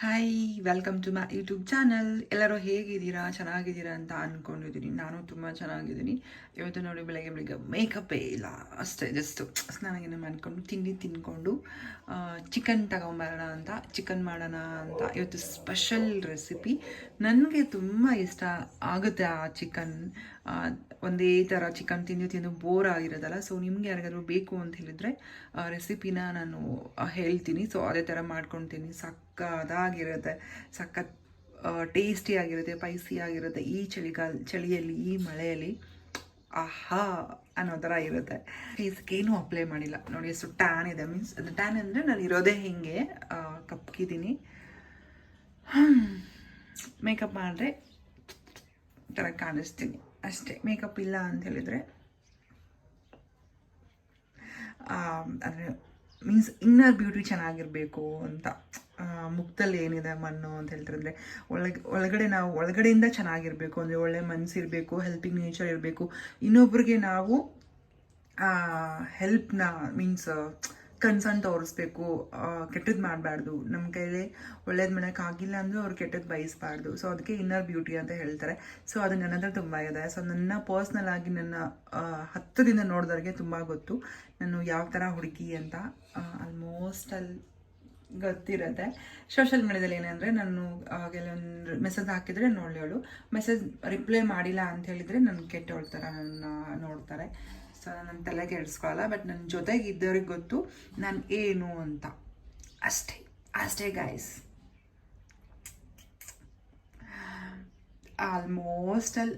Hi welcome to my YouTube channel ಎಲ್ಲರೂ ಹೇಗಿದ್ದೀರಾ? ಚೆನ್ನಾಗಿದ್ದೀರಾ ಅಂತ ಅಂದ್ಕೊಂಡಿದ್ದೀನಿ ನಾನು ತುಂಬ ಚೆನ್ನಾಗಿದ್ದೀನಿ. ಇವತ್ತು ನೋಡಿ ಬೆಳಗ್ಗೆ ಬೆಳಗ್ಗೆ ಮೇಕಪ್ಪೇ ಇಲ್ಲ. ಅಷ್ಟೇ ಜಸ್ಟು ಸ್ನಾನಗಿನ ಮಾಡ್ಕೊಂಡು, ತಿಂಡಿ ತಿನ್ಕೊಂಡು ಚಿಕನ್ ತಗೊಂಬರೋಣ ಅಂತ ಚಿಕನ್ ಮಾಡೋಣ ಅಂತ ಇವತ್ತು ಸ್ಪೆಷಲ್ ರೆಸಿಪಿ ನನಗೆ ತುಂಬ ಇಷ್ಟ ಆಗುತ್ತೆ ಆ ಚಿಕನ್ ಒಂದೇ ಥರ ಚಿಕನ್ ತಿಂದು ತಿಂದು ಬೋರ್ ಆಗಿರೋದಲ್ಲ ಸೊ ನಿಮ್ಗೆ ಯಾರಿಗಾದ್ರೂ ಬೇಕು ಅಂತ ಹೇಳಿದರೆ ರೆಸಿಪಿನ ನಾನು ಹೇಳ್ತೀನಿ. ಸೊ ಅದೇ ಥರ ಮಾಡ್ಕೊಳ್ತೀನಿ ಸಕ್ಕದಾಗಿರುತ್ತೆ ಸಖತ್ ಟೇಸ್ಟಿ ಆಗಿರುತ್ತೆ ಪೈಸಿ ಆಗಿರುತ್ತೆ ಈ ಚಳಿಗಾಲ ಚಳಿಯಲ್ಲಿ, ಈ ಮಳೆಯಲ್ಲಿ. ಆಹಾ ಅನ್ನೋ ಥರ ಇರುತ್ತೆ. ಫೀಸ್ಗೇನು ಅಪ್ಲೈ ಮಾಡಿಲ್ಲ. ನೋಡಿ, ಎಷ್ಟು ಟ್ಯಾನ್ ಇದೆ ಮೀನ್ಸ್ ಅದು ಟ್ಯಾನ್ ಅಂದರೆ ನಾನು ಇರೋದೇ ಹಿಂಗೆ ಕಪ್ಕಿದ್ದೀನಿ. ಮೇಕಪ್ ಮಾಡಿದ್ರೆ ಥರ ಕಾಣಿಸ್ತೀನಿ. ಅಷ್ಟೇ ಮೇಕಪ್ ಇಲ್ಲ ಅಂತ ಹೇಳಿದರೆ. ಅಂದರೆ ಮೀನ್ಸ್ ಇನ್ನರ್ ಬ್ಯೂಟಿ ಚೆನ್ನಾಗಿರಬೇಕು ಅಂತ. ಮುಖದಲ್ಲಿ ಏನಿದೆ ಮಣ್ಣು ಅಂತ ಹೇಳ್ತಾರೆ ಅಂದರೆ ಒಳಗೆ, ಒಳಗಡೆ ನಾವು, ಒಳಗಡೆಯಿಂದ ಚೆನ್ನಾಗಿರಬೇಕು, ಅಂದರೆ ಒಳ್ಳೆ ಮನಸ್ಸಿರಬೇಕು ಹೆಲ್ಪಿಂಗ್ ನೇಚರ್ ಇರಬೇಕು. ಇನ್ನೊಬ್ರಿಗೆ ನಾವು ಹೆಲ್ಪ್ನ ಮೀನ್ಸ್ ಕನ್ಸರ್ನ್ ತೋರಿಸ್ಬೇಕು ಕೆಟ್ಟದ್ದು ಮಾಡಬಾರ್ದು. ನಮ್ಮ ಕೈಲಿ ಒಳ್ಳೇದು ಮಾಡೋಕ್ಕಾಗಿಲ್ಲ ಅಂದರೆ ಅವ್ರು ಕೆಟ್ಟದ್ದು ಬಯಸಬಾರ್ದು. ಸೊ ಅದಕ್ಕೆ ಇನ್ನರ್ ಬ್ಯೂಟಿ ಅಂತ ಹೇಳ್ತಾರೆ. ಸೊ ಅದು ನನ್ನ ಹತ್ರ ತುಂಬ ಇದೆ. ಸೊ ನನ್ನ ಪರ್ಸ್ನಲ್ ಆಗಿ ನನ್ನ ಹತ್ತು ದಿನ ನೋಡಿದವ್ರಿಗೆ ತುಂಬ ಗೊತ್ತು. ನಾನು ಯಾವ ಥರ ಹುಡುಗಿ ಅಂತ ಆಲ್ಮೋಸ್ಟ್ ಅಲ್ಲಿ ಗೊತ್ತಿರುತ್ತೆ. ಸೋಷಿಯಲ್ ಮೀಡಿಯಾದಲ್ಲಿ ಏನಂದರೆ ನಾನು ಕೆಲವೊಂದು ಮೆಸೇಜ್ ಹಾಕಿದರೆ ನೋಡೋಳು ಮೆಸೇಜ್ ರಿಪ್ಲೈ ಮಾಡಿಲ್ಲ ಅಂತ ಹೇಳಿದರೆ ನನ್ನ ಕೆಟ್ಟವಳ ಥರ ನನ್ನ ನೋಡ್ತಾರೆ. ಸೊ ನನ್ನ ತಲೆ ಕೆಡಿಸ್ಕೊಳ್ಳಲ್ಲ ಬಟ್ ನನ್ನ ಜೊತೆಗೆ ಇದ್ದವ್ರಿಗೆ ಗೊತ್ತು ನಾನು ಏನು ಅಂತ. ಅಷ್ಟೇ ಅಷ್ಟೇ ಗಾಯ್ಸ್ ಆಲ್ಮೋಸ್ಟ್ ಅಲ್ಲಿ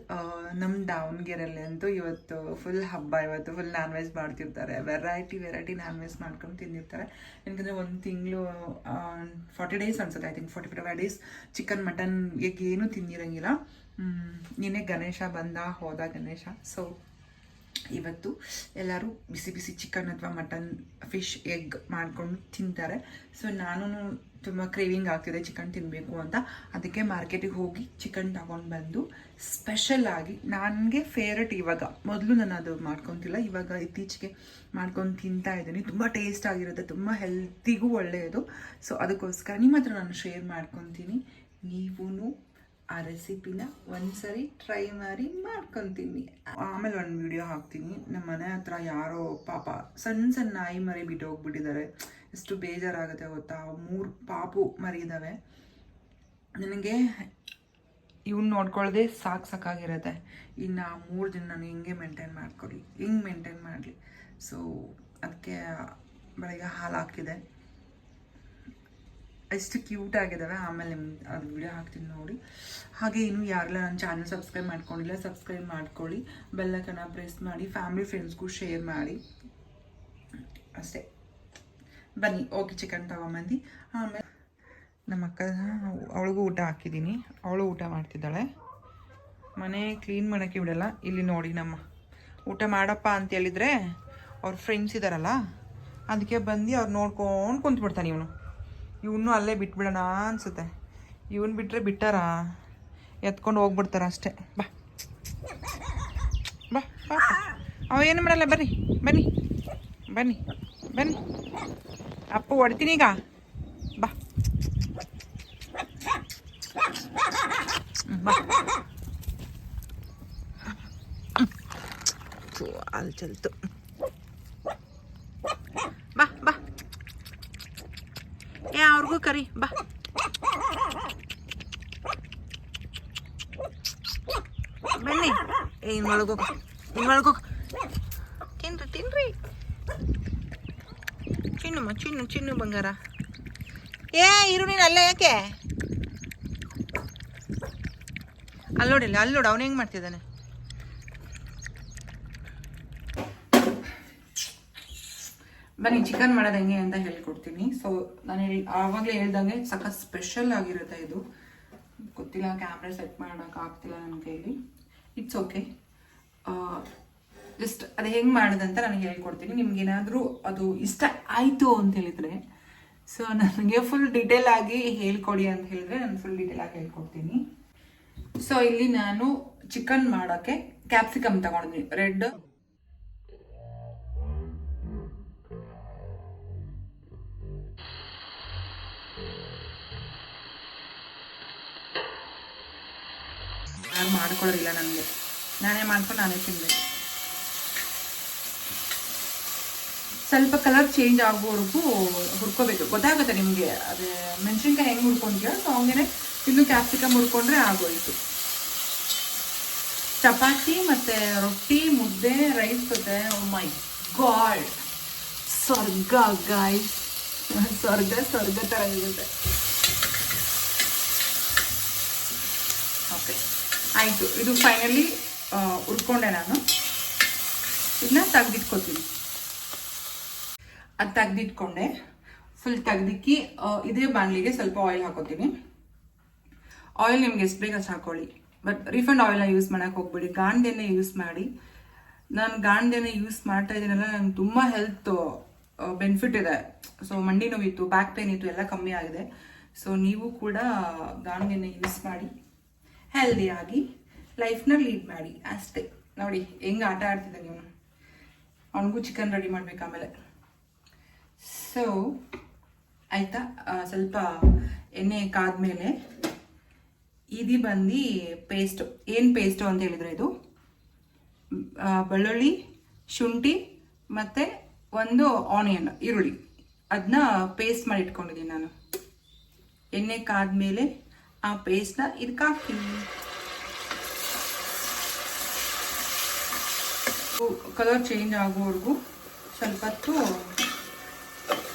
ನಮ್ಮ ದಾವಣಗೆರೆಯಲ್ಲಿ ಅಂತೂ ಇವತ್ತು ಫುಲ್ ಹಬ್ಬ, ಇವತ್ತು ಫುಲ್ ನಾನ್ ವೆಜ್ ಮಾಡ್ತಿರ್ತಾರೆ. ವೆರೈಟಿ ವೆರೈಟಿ ನಾನ್ ವೆಜ್ ಮಾಡ್ಕೊಂಡು ತಿಂದಿರ್ತಾರೆ. ಯಾಕಂದರೆ ಒಂದು ತಿಂಗಳು ಫಾರ್ಟಿ ಡೇಸ್ ಅನ್ಸುತ್ತೆ I think forty five days chicken mutton ಏನೂ ತಿಂದಿರಂಗಿಲ್ಲ. ನಿನ್ನೆ ಗಣೇಶ ಬಂದ, ಹೋದ ಗಣೇಶ. ಸೊ ಇವತ್ತು ಎಲ್ಲರೂ ಬಿಸಿ ಬಿಸಿ ಚಿಕನ್ ಅಥವಾ ಮಟನ್ ಫಿಶ್ ಎಗ್ ಮಾಡ್ಕೊಂಡು ತಿಂತಾರೆ. ಸೊ ನಾನು ತುಂಬ ಕ್ರೇವಿಂಗ್ ಆಗ್ತಿದೆ ಚಿಕನ್ ತಿನ್ನಬೇಕು ಅಂತ. ಅದಕ್ಕೆ ಮಾರ್ಕೆಟಿಗೆ ಹೋಗಿ ಚಿಕನ್ ತಗೊಂಡು ಬಂದು ಸ್ಪೆಷಲ್ ಆಗಿ ನನಗೆ ಫೇವ್ರೆಟ್ ಇವಾಗ. ಮೊದಲು ನಾನು ಅದು ಮಾಡ್ಕೊತಿಲ್ಲ, ಇವಾಗ ಇತ್ತೀಚೆಗೆ ಮಾಡ್ಕೊಂಡು ತಿಂತಾ ಇದ್ದೀನಿ. ತುಂಬ ಟೇಸ್ಟ್ ಆಗಿರುತ್ತೆ, ತುಂಬ ಹೆಲ್ತಿಗೂ ಒಳ್ಳೆಯದು. ಸೊ ಅದಕ್ಕೋಸ್ಕರ ನಿಮ್ಮ ಹತ್ರ ನಾನು ಶೇರ್ ಮಾಡ್ಕೊತೀನಿ. ನೀವೂ ಆ ರೆಸಿಪಿನ ಒಂದ್ಸರಿ ಟ್ರೈ ಮಾಡಿ ಮಾಡ್ಕೊತೀನಿ. ಆಮೇಲೆ ಒಂದು ವಿಡಿಯೋ ಹಾಕ್ತೀನಿ. ನಮ್ಮ ಮನೆ ಹತ್ರ ಯಾರೋ ಪಾಪ ಸಣ್ಣ ಸಣ್ಣ ನಾಯಿ ಮರಿ ಬಿಟ್ಟು ಹೋಗ್ಬಿಟ್ಟಿದ್ದಾರೆ ಎಷ್ಟು ಬೇಜಾರಾಗುತ್ತೆ ಗೊತ್ತಾ? ಮೂರು ಪಾಪು ಮರಿ ಇದ್ದಾವೆ ನನಗೆ ಇವ್ನ ನೋಡ್ಕೊಳ್ಳದೆ ಸಾಕು ಸಾಕಾಗಿರುತ್ತೆ ಇನ್ನು ಆ ಮೂರು ದಿನ ನಾನು ಹಿಂಗೆ ಮೇಂಟೈನ್ ಮಾಡ್ಕೊಳ್ಳಿ ಹಿಂಗೆ ಮೇಂಟೈನ್ ಮಾಡಲಿ. ಸೊ ಅದಕ್ಕೆ ಬೆಳಗ್ಗೆ ಹಾಲು ಹಾಕಿದೆ ಎಷ್ಟು ಕ್ಯೂಟ್ ಆಗಿದ್ದಾವೆ ಆಮೇಲೆ ನಿಮ್ಗೆ ಅದು ವಿಡಿಯೋ ಹಾಕ್ತೀನಿ ನೋಡಿ. ಹಾಗೆ ಇನ್ನು ಯಾರೆಲ್ಲ ನನ್ನ ಚಾನಲ್ ಸಬ್ಸ್ಕ್ರೈಬ್ ಮಾಡ್ಕೊಂಡಿಲ್ಲ ಸಬ್ಸ್ಕ್ರೈಬ್ ಮಾಡ್ಕೊಳ್ಳಿ. ಬೆಲ್ಲಕನ ಪ್ರೆಸ್ ಮಾಡಿ ಫ್ಯಾಮಿಲಿ ಫ್ರೆಂಡ್ಸ್ಗೂ ಶೇರ್ ಮಾಡಿ. ಅಷ್ಟೇ. ಬನ್ನಿ, ಓಕೆ ಚಿಕನ್ ತಗೊಂಬಂದು. ಆಮೇಲೆ ನಮ್ಮ ಅಕ್ಕ, ಅವಳಿಗೂ ಊಟ ಹಾಕಿದ್ದೀನಿ. ಅವಳು ಊಟ ಮಾಡ್ತಿದ್ದಾಳೆ. ಮನೆ ಕ್ಲೀನ್ ಮಾಡೋಕ್ಕೆ ಬಿಡಲ್ಲ. ಇಲ್ಲಿ ನೋಡಿ ನಮ್ಮ ಊಟ ಮಾಡಪ್ಪ ಅಂತ ಹೇಳಿದರೆ, ಅವ್ರ ಫ್ರೆಂಡ್ಸ್ ಇದ್ದಾರಲ್ಲ ಅದಕ್ಕೆ ಬಂದು ಅವ್ರು ನೋಡ್ಕೊಂಡು ಕುಂತ್ಬಿಡ್ತಾನೆ ಇವನು. ಇವನು ಅಲ್ಲೇ ಬಿಟ್ಬಿಡೋಣ ಅನ್ಸುತ್ತೆ ಇವನು ಬಿಟ್ಟರೆ ಬಿಟ್ಟಾರ ಎತ್ಕೊಂಡು ಹೋಗ್ಬಿಡ್ತಾರ ಅಷ್ಟೇ ಬಾ ಬಾ ಬಾ ಅವ ಏನು ಮಾಡಲ್ಲ ಬರ್ರಿ ಬನ್ನಿ ಬನ್ನಿ ಬನ್ನಿ ಅಪ್ಪು ಹೊಡ್ತೀನಿ ಈಗ ಬಾ ಹ್ಮ್, ಬಾ ಥು, ಅಲ್ಲಿ ಚಲ್ತು ಕರಿ, ಬಾ. ಬನ್ನಿ ಏ, ಇನ್ ಒಳಗೋಗ ಇನ್ ತಿನ್ರಿ ತಿನ್ರಿ. ಚಿನ್ನಮ್ಮ, ಚಿನ್ನು ಚಿನ್ನು ಬಂಗಾರ. ಏ, ಇರು ನೀನು ಅಲ್ಲೇ ಯಾಕೆ? ಅಲ್ಲೋಡಿಲ್ಲ ಅಲ್ಲೋಡು ಅವನು ಹೆಂಗೆ ಮಾಡ್ತಿದ್ದಾನೆ? ಬನ್ನಿ ಚಿಕನ್ ಮಾಡೋದು ಹೆಂಗೆ ಅಂತ ಹೇಳ್ಕೊಡ್ತೀನಿ. ಸೊ ನಾನು ಹೇಳಿ, ಆವಾಗಲೇ ಹೇಳ್ದಂಗೆ ಸಖತ್ ಸ್ಪೆಷಲ್ ಆಗಿರುತ್ತೆ ಇದು. ಗೊತ್ತಿಲ್ಲ ಕ್ಯಾಮ್ರಾ ಸೆಟ್ ಮಾಡೋಕೆ ಆಗ್ತಿಲ್ಲ ನನ್ನ ಕೈಲಿ. ಇಟ್ಸ್ ಓಕೆ ಜಸ್ಟ್ ಅದು ಹೆಂಗೆ ಮಾಡೋದಂತ ನನಗೆ ಹೇಳ್ಕೊಡ್ತೀನಿ. ನಿಮ್ಗೇನಾದರೂ ಅದು ಇಷ್ಟ ಆಯಿತು ಅಂತ ಹೇಳಿದರೆ ಸೊ ನನಗೆ ಫುಲ್ ಡೀಟೇಲ್ ಆಗಿ ಹೇಳ್ಕೊಡಿ ಅಂತ ಹೇಳಿದ್ರೆ ನಾನು ಫುಲ್ ಡೀಟೇಲ್ ಆಗಿ ಹೇಳ್ಕೊಡ್ತೀನಿ. ಸೊ ಇಲ್ಲಿ ನಾನು ಚಿಕನ್ ಮಾಡೋಕ್ಕೆ ಕ್ಯಾಪ್ಸಿಕಮ್ ತಗೊಂಡಿದ್ದೀನಿ. ರೆಡ್ ಯಾರು ಮಾಡ್ಕೊಳ್ಳೋರಿಲ್ಲ ನನಗೆ. ನಾನೇ ಮಾಡ್ಕೊಂಡು ನಾನೇ ತಿನ್ನಬೇಕು ಸ್ವಲ್ಪ ಕಲರ್ ಚೇಂಜ್ ಆಗೋವರೆಗೂ ಹುರ್ಕೋಬೇಕು. ಗೊತ್ತಾಗುತ್ತೆ ನಿಮಗೆ ಅದೇ ಮೆಣಸಿನ್ಕಾಯಿ ಹೆಂಗೆ ಹುರ್ಕೊಂತೀಯೋ ಸೊ ಹಂಗೇನೆ ಇನ್ನು ಕ್ಯಾಪ್ಸಿಕಮ್ ಹುರ್ಕೊಂಡ್ರೆ ಆಗೋಯ್ತು. ಚಪಾತಿ ಮತ್ತೆ ರೊಟ್ಟಿ, ಮುದ್ದೆ ರೈಸ್ ಜೊತೆ ಮೈ ಗಾಡ್ ಸ್ವರ್ಗ ಗಾಯ್ ಸ್ವರ್ಗ ಸ್ವರ್ಗ ಥರ ಇರುತ್ತೆ. ಓಕೆ ಆಯಿತು, ಇದು ಫೈನಲಿ ಹುರ್ಕೊಂಡೆ ನಾನು. ಇದನ್ನ ತೆಗ್ದಿಟ್ಕೋತೀನಿ. ಅದು ತೆಗ್ದಿಟ್ಕೊಂಡೆ. ಫುಲ್ ತೆಗ್ದಿಕ್ಕಿ ಇದೇ ಬಾಣಲಿಗೆ ಸ್ವಲ್ಪ ಆಯಿಲ್ ಹಾಕೋತೀನಿ. ಆಯಿಲ್ ನಿಮ್ಗೆ ಎಷ್ಟು ಬೇಕು ಅಷ್ಟು ಹಾಕೊಳ್ಳಿ ಬಟ್ ರಿಫಂಡ್ ಆಯಿಲ್ನ ಯೂಸ್ ಮಾಡೋಕೆ ಹೋಗ್ಬೇಡಿ. ಗಾಂಡೆನೆ ಯೂಸ್ ಮಾಡಿ. ನಾನು ಗಾಂಡೆನೆ ಯೂಸ್ ಮಾಡ್ತಾ ಇದ್ದೀನಲ್ಲ, ನಂಗೆ ತುಂಬ ಹೆಲ್ತ್ ಬೆನಿಫಿಟ್ ಇದೆ. ಸೊ ಮಂಡಿ ನೋವಿತ್ತು ಬ್ಯಾಕ್ ಪೇನ್ ಇತ್ತು, ಎಲ್ಲ ಕಮ್ಮಿ ಆಗಿದೆ. ಸೊ ನೀವು ಕೂಡ ಗಾಂಡೆನೆ ಯೂಸ್ ಮಾಡಿ. ಹೆಲ್ದಿಯಾಗಿ ಲೈಫ್ನ ಲೀಡ್ ಮಾಡಿ. ಅಷ್ಟೇ. ನೋಡಿ, ಹೆಂಗೆ ಆಟ ಆಡ್ತಿದ್ದಾನೆ ನೀವು ಅವನಿಗೂ ಚಿಕನ್ ರೆಡಿ ಮಾಡ್ಬೇಕು ಆಮೇಲೆ. ಸೊ ಆಯಿತಾ? ಸ್ವಲ್ಪ ಎಣ್ಣೆ ಕಾದ್ಮೇಲೆ ಇದು ಬಂದು ಪೇಸ್ಟ್ ಏನು ಪೇಸ್ಟು ಅಂತ ಹೇಳಿದ್ರೆ ಇದು? ಬೆಳ್ಳುಳ್ಳಿ, ಶುಂಠಿ ಮತ್ತು ಒಂದು ಆನಿಯನ್ ಈರುಳ್ಳಿ. ಅದನ್ನ ಪೇಸ್ಟ್ ಮಾಡಿ ಇಟ್ಕೊಂಡಿದ್ದೀನಿ ನಾನು. ಎಣ್ಣೆ ಕಾದ್ಮೇಲೆ ಆ ಪೇಸ್ಟ್ನ ಇದಕ್ಕೆ ಹಾಕ್ತೀನಿ. ಕಲರ್ ಚೇಂಜ್ ಆಗೋವರೆಗೂ ಸ್ವಲ್ಪ ಹೊತ್ತು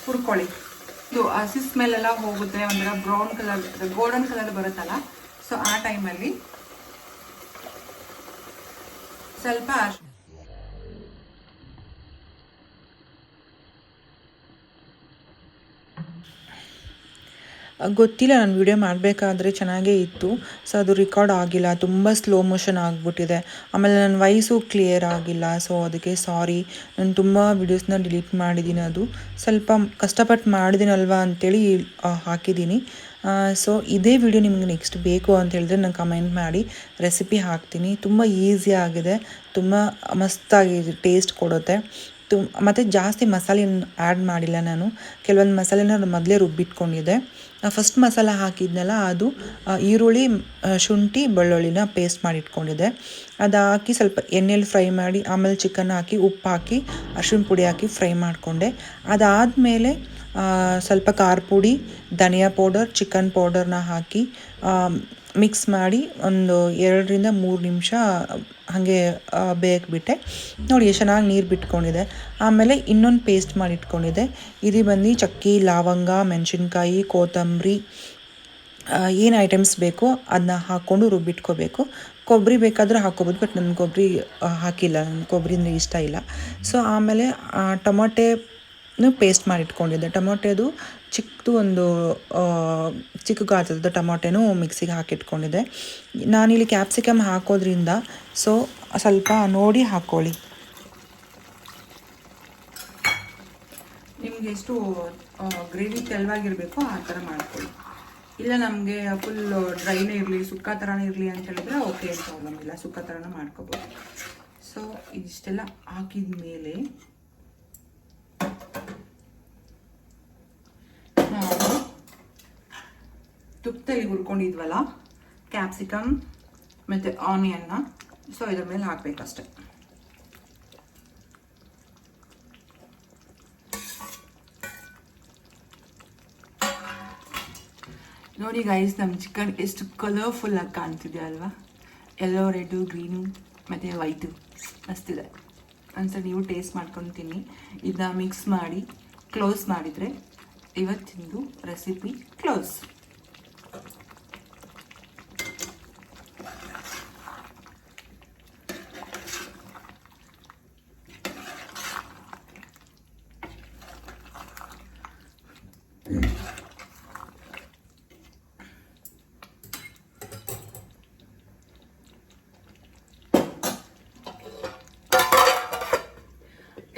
ಹುರ್ಕೊಳ್ಳಿ. ಇದು ಹಸಿ ಸ್ಮೆಲ್ ಎಲ್ಲ ಹೋಗುತ್ತೆ, ಒಂಥರ ಬ್ರೌನ್ ಕಲರ್ ಗೋಲ್ಡನ್ ಕಲರ್ ಬರುತ್ತಲ್ಲ ಸೊ ಆ ಟೈಮಲ್ಲಿ ಸ್ವಲ್ಪ ಗೊತ್ತಿಲ್ಲ ನಾನು ವಿಡಿಯೋ ಮಾಡಬೇಕಾದ್ರೆ ಚೆನ್ನಾಗೇ ಇತ್ತು. ಸೊ ಅದು ರೆಕಾರ್ಡ್ ಆಗಿಲ್ಲ. ತುಂಬ ಸ್ಲೋ ಮೋಷನ್ ಆಗಿಬಿಟ್ಟಿದೆ. ಆಮೇಲೆ ನನ್ನ ವಾಯ್ಸು ಕ್ಲಿಯರ್ ಆಗಿಲ್ಲ. ಸೊ ಅದಕ್ಕೆ ಸಾರಿ ನಾನು ತುಂಬ ವಿಡಿಯೋಸ್ನ ಡಿಲೀಟ್ ಮಾಡಿದ್ದೀನಿ ಅದು. ಸ್ವಲ್ಪ ಕಷ್ಟಪಟ್ಟು ಮಾಡಿದ್ದೀನಲ್ವಾ ಅಂತೇಳಿ ಆ, ಹಾಕಿದ್ದೀನಿ ಸೊ ಇದೇ ವಿಡಿಯೋ ನಿಮಗೆ ನೆಕ್ಸ್ಟ್ ಬೇಕು ಅಂತ ಹೇಳಿದ್ರೆ ನಾನು ಕಮೆಂಟ್ ಮಾಡಿ. ರೆಸಿಪಿ ಹಾಕ್ತೀನಿ. ತುಂಬ ಈಸಿ ಆಗಿದೆ. ತುಂಬ ಮಸ್ತಾಗಿ ಟೇಸ್ಟ್ ಕೊಡುತ್ತೆ. ಮತ್ತು ಜಾಸ್ತಿ ಮಸಾಲೆ ಆ್ಯಡ್ ಮಾಡಿಲ್ಲ ನಾನು. ಕೆಲವೊಂದು ಮಸಾಲೆನ ಮೊದಲೇ ರುಬ್ಬಿಟ್ಕೊಂಡಿದ್ದೆ. ಫಸ್ಟ್ ಮಸಾಲ ಹಾಕಿದ್ನಲ್ಲ, ಅದು ಈರುಳ್ಳಿ ಶುಂಠಿ, ಬೆಳ್ಳುಳ್ಳಿನ ಪೇಸ್ಟ್ ಮಾಡಿ ಇಟ್ಕೊಂಡಿದ್ದೆ ಅದು ಹಾಕಿ ಸ್ವಲ್ಪ ಎಣ್ಣೆಲಿ ಫ್ರೈ ಮಾಡಿ, ಆಮೇಲೆ ಚಿಕನ್ ಹಾಕಿ, ಉಪ್ಪು ಹಾಕಿ, ಅರಿಶಿಣ ಪುಡಿ ಹಾಕಿ ಫ್ರೈ ಮಾಡಿಕೊಂಡೆ. ಅದಾದಮೇಲೆ ಸ್ವಲ್ಪ ಖಾರ ಪುಡಿ, ಧನಿಯಾ ಪೌಡರ್ ಚಿಕನ್ ಪೌಡರ್ನ ಹಾಕಿ ಮಿಕ್ಸ್ ಮಾಡಿ ಒಂದು ಎರಡರಿಂದ ಮೂರು ನಿಮಿಷ ಹಾಗೆ ಬೇಯಕ್ಕೆ ಬಿಟ್ಟೆ ನೋಡಿ ಎಷ್ಟು ಚೆನ್ನಾಗಿ ನೀರು ಬಿಟ್ಕೊಂಡಿದೆ. ಆಮೇಲೆ ಇನ್ನೊಂದು ಪೇಸ್ಟ್ ಮಾಡಿ ಇಟ್ಕೊಂಡಿದ್ದೆ. ಇದು ಬಂದು ಚಕ್ಕಿ ಲವಂಗ ಮೆಣಸಿನ್ಕಾಯಿ ಕೊತ್ತಂಬರಿ ಏನು ಐಟಮ್ಸ್ ಬೇಕೋ ಅದನ್ನ ಹಾಕ್ಕೊಂಡು ರುಬ್ಬಿಟ್ಕೋಬೇಕು. ಕೊಬ್ಬರಿ ಬೇಕಾದರೆ ಹಾಕ್ಕೋಬೋದು ಬಟ್ ನನ್ನ ಕೊಬ್ಬರಿ ಹಾಕಿಲ್ಲ. ನನ್ನ ಕೊಬ್ಬರಿ ಅಂದರೆ ಇಷ್ಟ ಇಲ್ಲ. ಸೊ ಆಮೇಲೆ ಆ, ಟೊಮೊಟೆನೂ ಪೇಸ್ಟ್ ಮಾಡಿ ಇಟ್ಕೊಂಡಿದ್ದೆ ಟೊಮೊಟೆದು ಚಿಕ್ಕದು ಒಂದು ಚಿಕ್ಕ ಗಾತ್ರದ ಟೊಮೊಟೆನೂ ಮಿಕ್ಸಿಗೆ ಹಾಕಿಟ್ಕೊಂಡಿದ್ದೆ. ನಾನಿಲ್ಲಿ ಕ್ಯಾಪ್ಸಿಕಮ್ ಹಾಕೋದ್ರಿಂದ ಸೊ ಸ್ವಲ್ಪ ನೋಡಿ ಹಾಕ್ಕೊಳ್ಳಿ. ನಿಮ್ಗೆ ಎಷ್ಟು ಗ್ರೇವಿ ತೆಳುವಾಗಿರಬೇಕು ಆ ಥರ ಮಾಡ್ಕೊಳ್ಳಿ. ಇಲ್ಲ ನಮಗೆ ಫುಲ್ ಡ್ರೈನೇ ಇರಲಿ, ಸುಕ್ಕ ಥರನೇ ಇರಲಿ ಅಂತ ಹೇಳಿದ್ರೆ ಓಕೆ ಪ್ರಾಬ್ಲಮ್ ಇಲ್ಲ. ಸುಕ್ಕ ಥರನೂ ಮಾಡ್ಕೋಬೋದು. ಸೊ ಇದಿಷ್ಟೆಲ್ಲ ಹಾಕಿದ ಮೇಲೆ ನಾವು ತುಪ್ಪದಲ್ಲಿ ಹುರ್ಕೊಂಡಿದ್ವಲ್ಲ? ಕ್ಯಾಪ್ಸಿಕಮ್ ಮತ್ತು ಆನಿಯನ್ನ ಸೊ ಇದ್ರ ಮೇಲೆ ಹಾಕಬೇಕಷ್ಟೆ. ನೋಡಿ ಗೈಸ್ ನಮ್ಮ ಚಿಕನ್ ಎಷ್ಟು ಕಲರ್ಫುಲ್ ಆಗಿ ಕಾಣ್ತಿದೆ ಅಲ್ವಾ? ಎಲ್ಲೋ ರೆಡ್ಡು ಗ್ರೀನು ಮತ್ತು ವೈಟು ಮಸ್ತಿದೆ. ಅನ್ಸ ನೀವು ಟೇಸ್ಟ್ ಮಾಡ್ಕೊಂಡು ತಿನ್ನಿ ಇದನ್ನ ಮಿಕ್ಸ್ ಮಾಡಿ ಕ್ಲೋಸ್ ಮಾಡಿದರೆ ಇವತ್ತಿಂದು ರೆಸಿಪಿ ಕ್ಲೋಸ್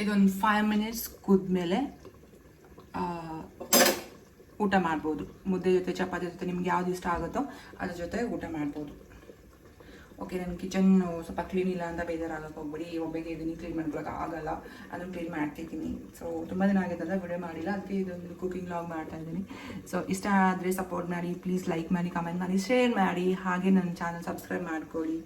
ಇದೊಂದು ಫೈವ್ ಮಿನಿಟ್ಸ್ ಕುದ್ಮೇಲೆ ಊಟ ಮಾಡ್ಬೋದು. ಮುದ್ದೆ ಜೊತೆ, ಚಪಾತಿ ಜೊತೆ ನಿಮ್ಗೆ ಯಾವ್ದು ಇಷ್ಟ ಆಗುತ್ತೋ ಅದ್ರ ಜೊತೆ ಊಟ ಮಾಡ್ಬೋದು. ಓಕೆ ನನ್ನ ಕಿಚನ್ ಸ್ವಲ್ಪ ಕ್ಲೀನ್ ಇಲ್ಲ ಅಂತ ಬೇಜಾರಾಗಕ್ಕೆ ಹೋಗ್ಬಿಡಿ ಒಬ್ಬಗೆ ಇದನ್ನು ಕ್ಲೀನ್ ಮಾಡ್ಕೊಳಕ್ಕೆ ಆಗಲ್ಲ, ಅದನ್ನು ಕ್ಲೀನ್ ಮಾಡ್ತಿದ್ದೀನಿ ಸೊ ತುಂಬ ದಿನ ಆಗಿದ್ದಲ್ಲ ವಿಡಿಯೋ ಮಾಡಿಲ್ಲ, ಅದಕ್ಕೆ ಇದೊಂದು ಕುಕಿಂಗ್ ಲಾಗ್ ಮಾಡ್ತಾ ಇದ್ದೀನಿ. ಸೊ ಇಷ್ಟ ಆದರೆ ಸಪೋರ್ಟ್ ಮಾಡಿ ಪ್ಲೀಸ್ ಲೈಕ್ ಮಾಡಿ ಕಮೆಂಟ್ ಮಾಡಿ ಶೇರ್ ಮಾಡಿ, ಹಾಗೆ ನನ್ನ ಚಾನಲ್ ಸಬ್ಸ್ಕ್ರೈಬ್ ಮಾಡ್ಕೊಳ್ಳಿ.